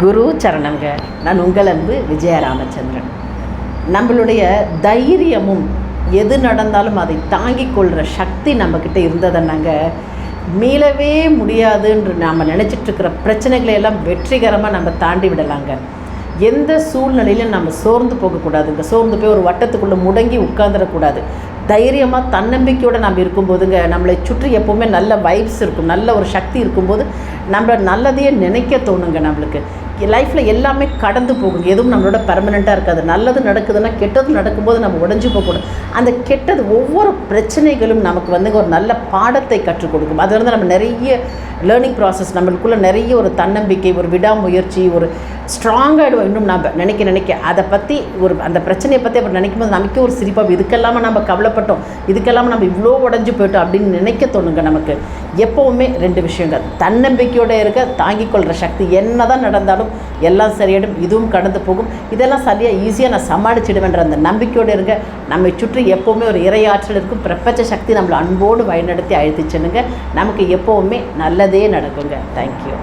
குரு சரணங்க நான் உங்கள் அன்பு விஜய ராமச்சந்திரன் நம்மளுடைய தைரியமும் எது நடந்தாலும் அதை தாங்கிக் கொள்கிற சக்தி நம்மக்கிட்ட இருந்ததுன்னாங்க. மீளவே முடியாதுன்று நாம் நினச்சிட்டு இருக்கிற பிரச்சனைகளை எல்லாம் வெற்றிகரமாக நம்ம தாண்டி விடலாங்க. எந்த சூழ்நிலையிலும் நம்ம சோர்ந்து போகக்கூடாதுங்க. சோர்ந்து போய் ஒரு வட்டத்துக்குள்ளே முடங்கி உட்காந்துடக்கூடாது தைரியமாக தன்னம்பிக்கையோடு நம்ம இருக்கும்போதுங்க நம்மளை சுற்றி எப்போவுமே நல்ல வைப்ஸ் இருக்கும் நல்ல ஒரு சக்தி இருக்கும்போது நம்ம நல்லதையே நினைக்க தோணுங்க நம்மளுக்கு. லைஃப்பில் எல்லாமே கடந்து போகுங்க. எதுவும் நம்மளோட பர்மனெண்ட்டாக இருக்காது. நல்லது நடக்குதுன்னா கெட்டது நடக்கும்போது நம்ம உடஞ்சி போகக்கூடாது. அந்த கெட்டது ஒவ்வொரு பிரச்சனைகளும் நமக்கு வந்து ஒரு நல்ல பாடத்தை கற்றுக் கொடுக்கும். அதுலேருந்து நம்ம நிறைய லேர்னிங் ப்ராசஸ் நம்மளுக்குள்ளே நிறைய ஒரு தன்னம்பிக்கை ஒரு விடாமுயற்சி ஒரு ஸ்ட்ராங்காகிடுவோம் இன்னும் நம்ம நினைக்க நினைக்க. அதை பற்றி ஒரு அந்த பிரச்சனையை பற்றி அப்படி நினைக்கும் போது நமக்கே ஒரு சிரிப்பாக இதுக்கெல்லாம நம்ம கவலைப்பட்டோம். இதுக்கெல்லாம நம்ம இவ்வளோ உடஞ்சி போயிட்டோம் அப்படின்னு நினைக்க தோணுங்க நமக்கு. எப்போவுமே ரெண்டு விஷயங்கள். தன்னம்பிக்கையோடு இருக்க தாங்கிக் கொள்கிற சக்தி என்ன தான் நடந்தாலும் எல்லாம் சரியாயிடும். இதுவும் கடந்து போகும். இதெல்லாம் சரியாக ஈஸியாக நான் சமாளிச்சிடுவேன்ற அந்த நம்பிக்கையோடு இருங்க. நம்மை சுற்றி எப்போவுமே ஒரு இறையாற்றல் இருக்கும். பிரபஞ்ச சக்தி நம்மளை அன்போடு வழிநடத்தி அழைத்து செல்லுங்க. நமக்கு எப்போவுமே நல்லதே நடக்குங்க. தேங்க்யூ